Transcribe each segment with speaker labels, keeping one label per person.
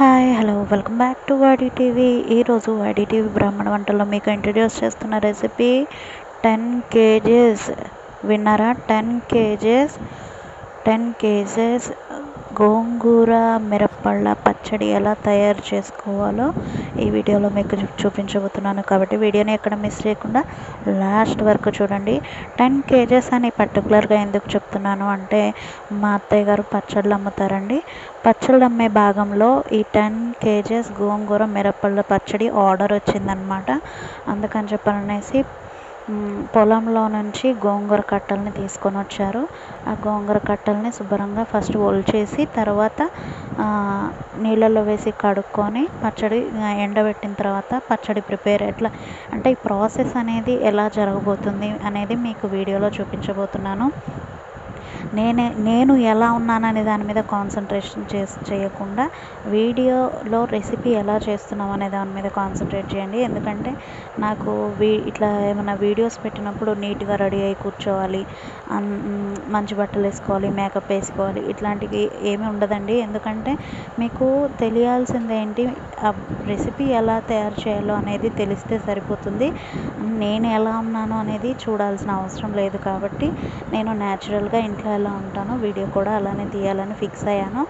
Speaker 1: Hi hello welcome back to Vaadi TV ఈరోజు Vaadi TV బ్రాహ్మణ వంటల్లో మీకు ఇంట్రడ్యూస్ చేస్తున్న రెసిపీ టెన్ కేజెస్ విన్నారా? టెన్ కేజెస్ టెన్ కేజెస్ గోంగూర మిరప్పళ్ళ పచ్చడి ఎలా తయారు చేసుకోవాలో ఈ వీడియోలో మీకు చూపించబోతున్నాను కాబట్టి వీడియోని ఎక్కడ మిస్ చేయకుండా లాస్ట్ వరకు చూడండి. టెన్ కేజెస్ అని పర్టికులర్గా ఎందుకు చెప్తున్నాను అంటే మా అత్తయ్య గారు పచ్చళ్ళు అమ్ముతారండి. పచ్చళ్ళు అమ్మే భాగంలో ఈ టెన్ కేజెస్ గోంగూర మిరప్పళ్ళ పచ్చడి ఆర్డర్ వచ్చిందనమాట అందుకని చెప్పాలనేసి పొలంలో నుంచి గోంగూర కట్టల్ని తీసుకొని వచ్చారు. ఆ గోంగూర కట్టల్ని శుభ్రంగా ఫస్ట్ ఒలిచేసి తర్వాత నీళ్ళల్లో వేసి కడుక్కొని పచ్చడి ఎండబెట్టిన తర్వాత పచ్చడి ప్రిపేర్ ఎట్లా అంటే ఈ ప్రాసెస్ అనేది ఎలా జరగబోతుంది అనేది మీకు వీడియోలో చూపించబోతున్నాను. నేనే నేను ఎలా ఉన్నాననే దాని మీద కాన్సన్ట్రేషన్ చేసి చేయకుండా వీడియోలో రెసిపీ ఎలా చేస్తున్నాం అనే దాని మీద కాన్సన్ట్రేట్ చేయండి. ఎందుకంటే నాకు వీ ఇట్లా ఏమైనా వీడియోస్ పెట్టినప్పుడు నీట్గా రెడీ అయి కూర్చోవాలి. అన్- మంచి బట్టలు వేసుకోవాలి మేకప్ వేసుకోవాలి. ఇట్లాంటివి ఏమీ ఉండదండి. ఎందుకంటే మీకు తెలియాల్సింది ఏంటి ఆ రెసిపీ ఎలా తయారు చేయాలో అనేది తెలిస్తే సరిపోతుంది. నేను ఎలా ఉన్నాను అనేది చూడాల్సిన అవసరం లేదు కాబట్టి నేను న్యాచురల్గా ఇంట్లో ఎలా ఉంటానో వీడియో కూడా అలానే తీయాలని ఫిక్స్ అయ్యాను.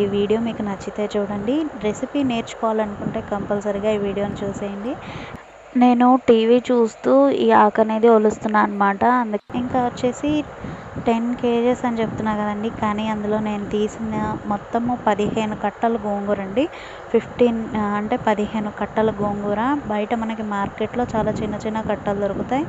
Speaker 1: ఈ వీడియో మీకు నచ్చితే చూడండి. రెసిపీ నేర్చుకోవాలనుకుంటే కంపల్సరీగా ఈ వీడియోని చూసేయండి. నేను టీవీ చూస్తూ ఈ ఆకు అనేది ఒలుస్తున్నాను అనమాట అందుకే ఇంకా వచ్చేసి టెన్ కేజెస్ అని చెప్తున్నా కదండి. కానీ అందులో నేను తీసిన మొత్తము పదిహేను కట్టలు గోంగూర అండి. ఫిఫ్టీన్ అంటే పదిహేను కట్టల గోంగూర. బయట మనకి మార్కెట్లో చాలా చిన్న చిన్న కట్టలు దొరుకుతాయి.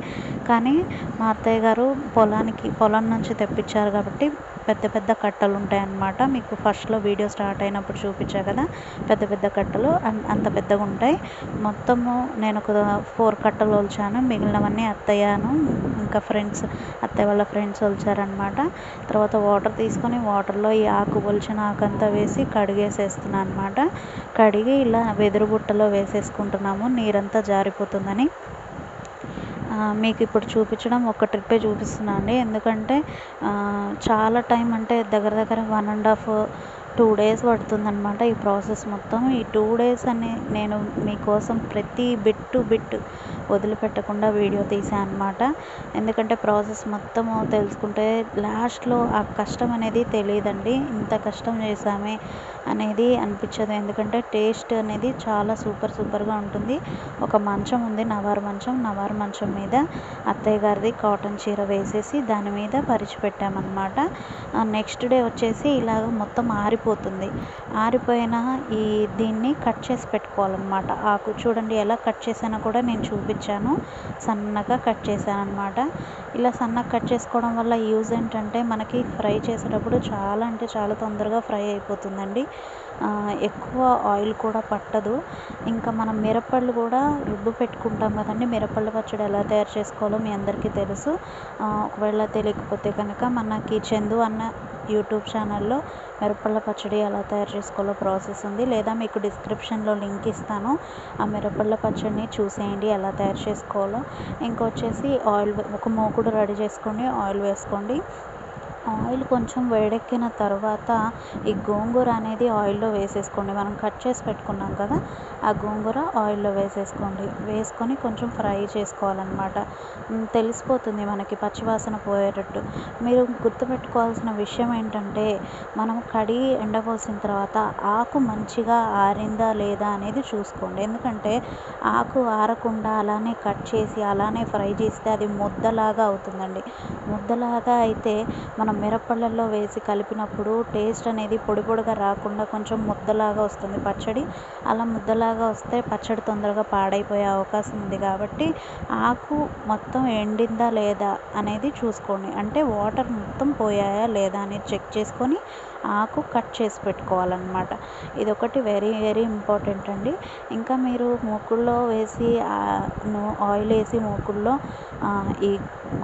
Speaker 1: కానీ మా అత్తయ్య గారు పొలానికి పొలం నుంచి తెప్పించారు కాబట్టి పెద్ద పెద్ద కట్టలు ఉంటాయి అన్నమాట మీకు ఫస్ట్లో వీడియో స్టార్ట్ అయినప్పుడు చూపించా కదా. పెద్ద పెద్ద కట్టలు అంత పెద్దగా ఉంటాయి. మొత్తము నేను ఒక ఫోర్ కట్టలు ఒలిచాను. మిగిలినవన్నీ అత్తయ్యను ఇంకా ఫ్రెండ్స్ అత్తయ్య వాళ్ళ ఫ్రెండ్స్ ఒలిచారనమాట తర్వాత వాటర్ తీసుకొని వాటర్లో ఈ ఆకు ఒలిచిన ఆకు అంతా వేసి కడిగేసేస్తున్నాను అనమాట కడిగి ఇలా వెదురు బుట్టలో వేసేసుకుంటున్నాము. నీరంతా జారిపోతుందని. మీకు ఇప్పుడు చూపించడం ఒక ట్రిప్పే చూపిస్తున్నాను అండి ఎందుకంటే చాలా టైం అంటే దగ్గర దగ్గర one and half two days పడుతుందనమాట ఈ ప్రాసెస్ మొత్తం. ఈ టూ డేస్ అని నేను మీకోసం ప్రతి బిట్ టు బిట్ వదిలిపెట్టకుండా వీడియో తీసాను అనమాట ఎందుకంటే ప్రాసెస్ మొత్తము తెలుసుకుంటే లాస్ట్లో ఆ కష్టం అనేది తెలియదండి. ఇంత కష్టం చేసామే అనేది అనిపించదు. ఎందుకంటే టేస్ట్ అనేది చాలా సూపర్ సూపర్గా ఉంటుంది. ఒక మంచం ఉంది నవారు మంచం. నవారు మంచం మీద అత్తయ్య గారిది కాటన్ చీర వేసేసి దాని మీద పరిచి పెట్టామన్నమాట. నెక్స్ట్ డే వచ్చేసి ఇలాగ మొత్తం ఆరిపోతుంది. ఆరిపోయిన ఈ దీన్ని కట్ చేసి పెట్టుకోవాలన్నమాట. ఆకు చూడండి ఎలా కట్ చేసానో కూడా నేను చూపించాను. సన్నగా కట్ చేశాను అనమాట ఇలా సన్నగా కట్ చేసుకోవడం వల్ల యూజ్ ఏంటంటే మనకి ఫ్రై చేసేటప్పుడు చాలా అంటే చాలా తొందరగా ఫ్రై అయిపోతుందండి. ఎక్కువ ఆయిల్ కూడా పట్టదు. ఇంకా మనం మిరపళ్ళు కూడా రుబ్బు పెట్టుకుంటాం కదండి. మిరపళ్ళ పచ్చడి ఎలా తయారు చేసుకోవాలో మీ అందరికీ తెలుసు. ఒకవేళ తెలియకపోతే కనుక మనకి చందు అన్న యూట్యూబ్ ఛానల్లో మిరపళ్ళ పచ్చడి ఎలా తయారు చేసుకోవాలో ప్రాసెస్ ఉంది. లేదా మీకు డిస్క్రిప్షన్లో లింక్ ఇస్తాను. ఆ మిరపళ్ళ పచ్చడిని చూసేయండి ఎలా తయారు చేసుకోవాలో. ఇంకొచ్చేసి ఆయిల్ ఒక మోకుడు రెడీ చేసుకోండి ఆయిల్ వేసుకోండి. ఆయిల్ కొంచెం వేడెక్కిన తర్వాత ఈ గోంగూర అనేది ఆయిల్లో వేసేసుకోండి. మనం కట్ చేసి పెట్టుకున్నాం కదా ఆ గోంగూర ఆయిల్లో వేసేసుకోండి. వేసుకొని కొంచెం ఫ్రై చేసుకోవాలన్నమాట. తెలిసిపోతుంది మనకి పచ్చివాసన పోయేటట్టు. మీరు గుర్తుపెట్టుకోవాల్సిన విషయం ఏంటంటే మనం కడిగి ఎండపోసిన తర్వాత ఆకు మంచిగా ఆరిందా లేదా అనేది చూసుకోండి. ఎందుకంటే ఆకు ఆరకుండా అలానే కట్ చేసి అలానే ఫ్రై చేస్తే అది ముద్దలాగా అవుతుందండి. ముద్దలాగా అయితే మనం మిరప్పళ్ళల్లో వేసి కలిపినప్పుడు టేస్ట్ అనేది పొడి పొడిగా రాకుండా కొంచెం ముద్దలాగా వస్తుంది. పచ్చడి అలా ముద్దలాగా వస్తే పచ్చడి తొందరగా పాడైపోయే అవకాశం ఉంది కాబట్టి ఆకు మొత్తం ఎండిందా లేదా అనేది చూసుకోండి. అంటే వాటర్ మొత్తం పోయాయా లేదా అనేది చెక్ చేసుకొని ఆకు కట్ చేసి పెట్టుకోవాలన్నమాట. ఇది ఒకటి వెరీ వెరీ ఇంపార్టెంట్ అండి. ఇంకా మీరు మూకుల్లో వేసి ఆయిల్ వేసి మూకుల్లో ఈ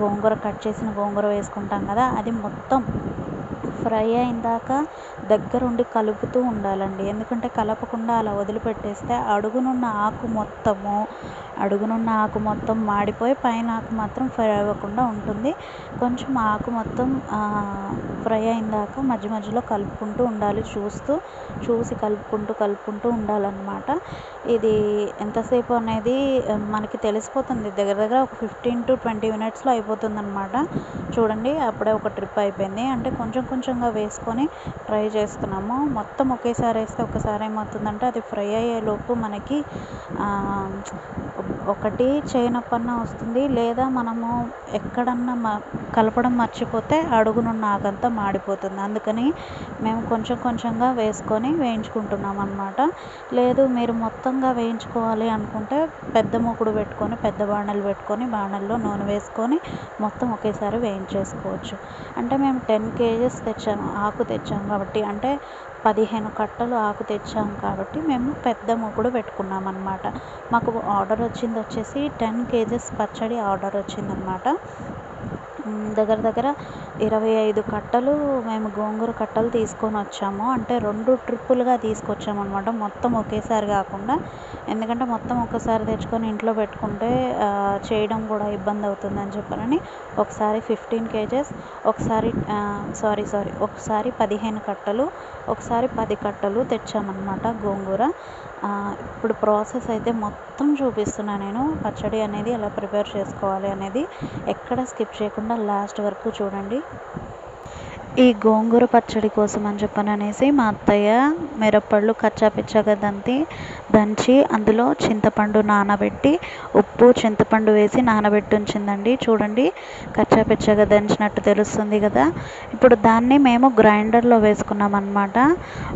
Speaker 1: గోంగూర కట్ చేసిన గోంగూర వేసుకుంటాం కదా అది మొత్తం మొత్తం ఫ్రై అయిన దాకా దగ్గరుండి కలుపుతూ ఉండాలండి. ఎందుకంటే కలపకుండా అలా వదిలిపెట్టేస్తే అడుగునున్న ఆకు మొత్తము అడుగునున్న ఆకు మొత్తం మాడిపోయి పైన ఆకు మాత్రం ఫ్రై అవ్వకుండా ఉంటుంది. కొంచెం ఆకు మొత్తం ఫ్రై అయిన దాకా మధ్య మధ్యలో కలుపుకుంటూ ఉండాలి చూస్తూ చూసి కలుపుకుంటూ కలుపుకుంటూ ఉండాలన్నమాట. ఇది ఎంతసేపు అనేది మనకి తెలిసిపోతుంది. దగ్గర దగ్గర ఒక ఫిఫ్టీన్ టు ట్వంటీ మినిట్స్లో అయిపోతుంది అనమాట చూడండి అప్పుడే ఒక ట్రిప్ అయిపోయింది. అంటే కొంచెం కొంచెంగా వేసుకొని ట్రై చేస్తున్నాము. మొత్తం ఒకేసారి వేస్తే ఒకసారి ఏమవుతుందంటే అది ఫ్రై అయ్యేలోపు మనకి ఒకటి చేయనప్పన్న వస్తుంది. లేదా మనము ఎక్కడన్నా మ కలపడం మర్చిపోతే అడుగునున్న ఆకంతా మాడిపోతుంది. అందుకని మేము కొంచెం కొంచెంగా వేసుకొని వేయించుకుంటున్నాం అనమాట లేదు మీరు మొత్తంగా వేయించుకోవాలి అనుకుంటే పెద్ద మూకుడు పెట్టుకొని పెద్ద బాణలు పెట్టుకొని బాణల్లో నూనె వేసుకొని మొత్తం ఒకేసారి వేయించేసుకోవచ్చు. అంటే మేము టెన్ కేజెస్ తెచ్చాము ఆకు తెచ్చాము కాబట్టి అంటే పదిహేను కట్టలు ఆకు తెచ్చాం కాబట్టి మేము పెద్ద మూకుడు పెట్టుకున్నాం అనమాట మాకు ఆర్డర్ వచ్చింది వచ్చేసి టెన్ కేజెస్ పచ్చడి ఆర్డర్ వచ్చిందనమాట దగ్గర దగ్గర ఇరవై ఐదు కట్టలు మేము గోంగూర కట్టలు తీసుకొని వచ్చాము. అంటే రెండు ట్రిప్పులుగా తీసుకొచ్చాము అనమాట మొత్తం ఒకేసారి కాకుండా ఎందుకంటే మొత్తం ఒకసారి తెచ్చుకొని ఇంట్లో పెట్టుకుంటే చేయడం కూడా ఇబ్బంది అవుతుందని చెప్పారని ఒకసారి ఫిఫ్టీన్ కేజెస్ ఒకసారి సారీ సారీ ఒకసారి పదిహేను కట్టలు ఒకసారి పది కట్టలు తెచ్చామన్నమాట గోంగూర. ఇప్పుడు ప్రాసెస్ అయితే మొత్తం చూపిస్తున్నా నేను. పచ్చడి అనేది ఎలా ప్రిపేర్ చేసుకోవాలి అనేది ఎక్కడ స్కిప్ చేయకుండా లాస్ట్ వరకు చూడండి. ఈ గోంగూర పచ్చడి కోసం అని చెప్పననేసి మా అత్తయ్య మిరప్పళ్ళు కచ్చాపిచ్చాగా దంతి దంచి అందులో చింతపండు నానబెట్టి ఉప్పు చింతపండు వేసి నానబెట్టి ఉంచిందండి. చూడండి కచ్చాపిచ్చాగా దంచినట్టు తెలుస్తుంది కదా. ఇప్పుడు దాన్ని మేము గ్రైండర్లో వేసుకున్నాం అనమాట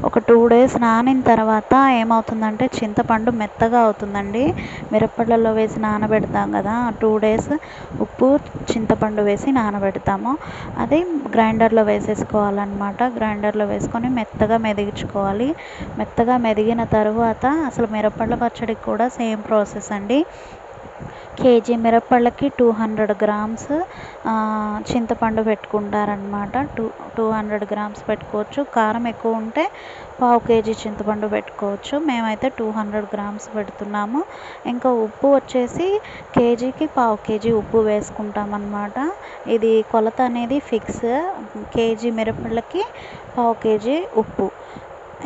Speaker 1: ఒక టూ డేస్ నానిన తర్వాత ఏమవుతుందంటే చింతపండు మెత్తగా అవుతుందండి. మిరప్పళ్ళలో వేసి నానబెడతాం కదా టూ డేస్ ఉప్పు చింతపండు వేసి నానబెడతాము. అది గ్రైండర్లో వేసేసుకోవాలన్నమాట. గ్రైండర్లో వేసుకొని మెత్తగా మెదిగించుకోవాలి. మెత్తగా మెదిగిన తరువాత అసలు మిరపళ్ళ పచ్చడికి కూడా సేమ్ ప్రాసెస్ అండి. కేజీ మిరప్పళ్ళకి టూ హండ్రెడ్ గ్రామ్స్ చింతపండు పెట్టుకుంటారనమాట టూ టూ హండ్రెడ్ గ్రామ్స్ పెట్టుకోవచ్చు. కారం ఎక్కువ ఉంటే పావు కేజీ చింతపండు పెట్టుకోవచ్చు. మేమైతే టూ హండ్రెడ్ గ్రామ్స్ పెడుతున్నాము. ఇంకా ఉప్పు వచ్చేసి కేజీకి పావు కేజీ ఉప్పు వేసుకుంటాం అన్నమాట ఇది కొలత అనేది ఫిక్స్. కేజీ మిరపళ్ళకి పావు కేజీ ఉప్పు.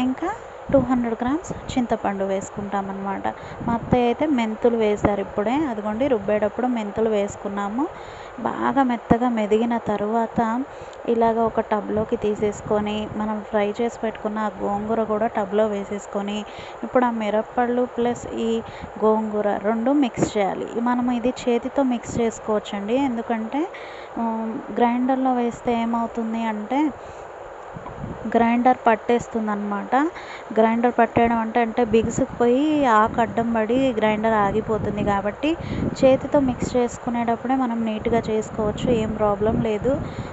Speaker 1: ఇంకా టూ హండ్రెడ్ గ్రామ్స్ చింతపండు వేసుకుంటాం అనమాట మా అత్తయ్య అయితే మెంతులు వేశారు ఇప్పుడే. అదిగోండి రుబ్బేటప్పుడు మెంతులు వేసుకున్నాము. బాగా మెత్తగా మెదిగిన తరువాత ఇలాగ ఒక టబ్లోకి తీసేసుకొని మనం ఫ్రై చేసి పెట్టుకున్న ఆ గోంగూర కూడా టబ్లో వేసేసుకొని ఇప్పుడు ఆ మిరప్పళ్ళు ప్లస్ ఈ గోంగూర రెండు మిక్స్ చేయాలి. మనం ఇది చేతితో మిక్స్ చేసుకోవచ్చండి. ఎందుకంటే గ్రైండర్లో వేస్తే ఏమవుతుంది అంటే గ్రైండర్ పట్టేస్తుంది అనమాట గ్రైండర్ పట్టేయడం అంటే అంటే బిగుసుకుపోయి ఆకు అడ్డం పడి గ్రైండర్ ఆగిపోతుంది కాబట్టి చేతితో మిక్స్ చేసుకునేటప్పుడే మనం నీట్గా చేసుకోవచ్చు ఏం ప్రాబ్లం లేదు.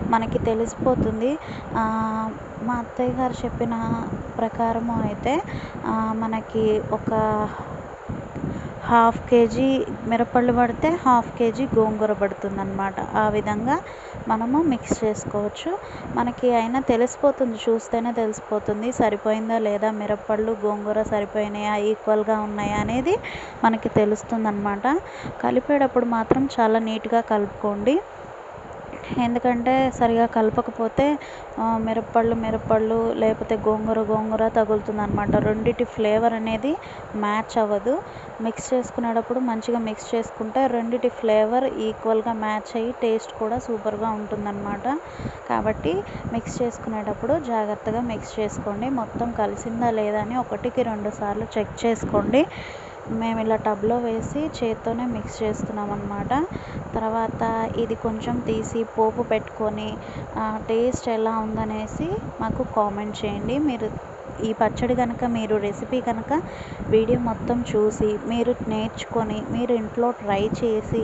Speaker 1: మనకి తెలిసిపోతుంది. మా అత్తయ్య గారు చెప్పిన ప్రకారము అయితే మనకి ఒక హాఫ్ కేజీ మిరపళ్ళు పడితే హాఫ్ కేజీ గోంగూర పడుతుంది అనమాట ఆ విధంగా మనము మిక్స్ చేసుకోవచ్చు. మనకి అయినా తెలిసిపోతుంది చూస్తేనే తెలిసిపోతుంది. సరిపోయిందా లేదా మిరపళ్ళు గోంగూర సరిపోయినాయా ఈక్వల్గా ఉన్నాయా అనేది మనకి తెలుస్తుంది అనమాట కలిపేటప్పుడు మాత్రం చాలా నీట్గా కలుపుకోండి. ఎందుకంటే సరిగా కలపకపోతే మిరప్పళ్ళు మిరప్పళ్ళు లేకపోతే గోంగూర గోంగూర తగులుతుంది అనమాట రెండిటి ఫ్లేవర్ అనేది మ్యాచ్ అవ్వదు. మిక్స్ చేసుకునేటప్పుడు మంచిగా మిక్స్ చేసుకుంటే రెండిటి ఫ్లేవర్ ఈక్వల్గా మ్యాచ్ అయ్యి టేస్ట్ కూడా సూపర్గా ఉంటుందన్నమాట. కాబట్టి మిక్స్ చేసుకునేటప్పుడు జాగ్రత్తగా మిక్స్ చేసుకోండి. మొత్తం కలిసిందా లేదా అని ఒకటికి రెండు సార్లు చెక్ చేసుకోండి. మేము ఇలా టబ్లో వేసి చేత్తోనే మిక్స్ చేస్తున్నాం అనమాట తర్వాత ఇది కొంచెం తీసి పోపు పెట్టుకొని టేస్ట్ ఎలా ఉందనేసి మాకు కామెంట్ చేయండి. మీరు ఈ పచ్చడి కనుక మీరు రెసిపీ కనుక వీడియో మొత్తం చూసి మీరు నేర్చుకొని మీరు ఇంట్లో ట్రై చేసి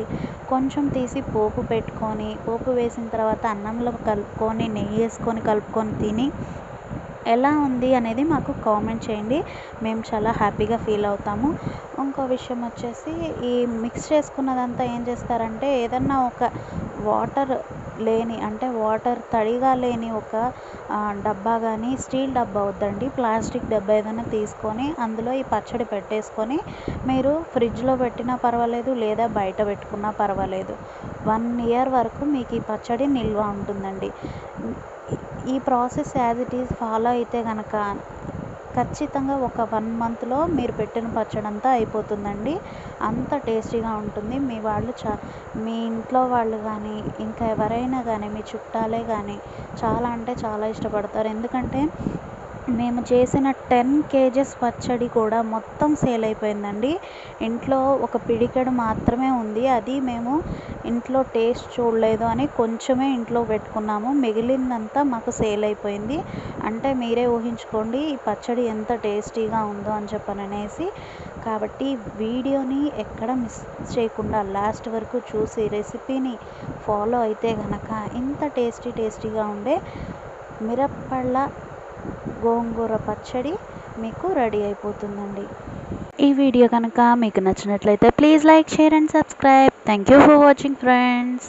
Speaker 1: కొంచెం తీసి పోపు పెట్టుకొని పోపు వేసిన తర్వాత అన్నంలో కలుపుకొని నెయ్యి వేసుకొని కలుపుకొని తిని ఎలా ఉంది అనేది మాకు కామెంట్ చేయండి. మేము చాలా హ్యాపీగా ఫీల్ అవుతాము. ఇంకో విషయం వచ్చేసి ఈ మిక్స్ చేసుకున్నదంతా ఏం చేస్తారంటే ఏదన్నా ఒక వాటర్ లేని అంటే వాటర్ తడిగా లేని ఒక డబ్బా కానీ స్టీల్ డబ్బా వద్దండి. ప్లాస్టిక్ డబ్బా ఏదైనా తీసుకొని అందులో ఈ పచ్చడి పెట్టేసుకొని మీరు ఫ్రిడ్జ్లో పెట్టినా పర్వాలేదు లేదా బయట పెట్టుకున్నా పర్వాలేదు. వన్ ఇయర్ వరకు మీకు ఈ పచ్చడి నిల్వ ఉంటుందండి. ఈ process as it is follow అయితే కనుక ఖచ్చితంగా ఒక వన్ మంత్లో మీరు పెట్టిన పచ్చడి అంతా అయిపోతుందండి. అంత టేస్టీగా ఉంటుంది. మీ వాళ్ళు చా మీ ఇంట్లో వాళ్ళు కానీ ఇంకా ఎవరైనా కానీ మీ చుట్టాలే కానీ చాలా అంటే చాలా ఇష్టపడతారు. ఎందుకంటే మేము చేసిన టెన్ కేజెస్ పచ్చడి కూడా మొత్తం సేల్ అయిపోయిందండి. ఇంట్లో ఒక పిడికెడు మాత్రమే ఉంది. అది మేము ఇంట్లో టేస్ట్ చూడలేదు అని కొంచెమే ఇంట్లో పెట్టుకున్నాము. మిగిలిందంతా మాకు సేల్ అయిపోయింది. అంటే మీరే ఊహించుకోండి ఈ పచ్చడి ఎంత టేస్టీగా ఉందో అని చెప్పననేసి. కాబట్టి వీడియోని ఎక్కడ మిస్ చేయకుండా లాస్ట్ వరకు చూసి రెసిపీని ఫాలో అయితే కనుక ఇంత టేస్టీ టేస్టీగా ఉండే మిరప్పళ్ళ గోంగూర పచ్చడి మీకు రెడీ అయిపోతుందండి. ఈ వీడియో కనుక మీకు నచ్చినట్లయితే please like share and subscribe. Thank you for watching friends.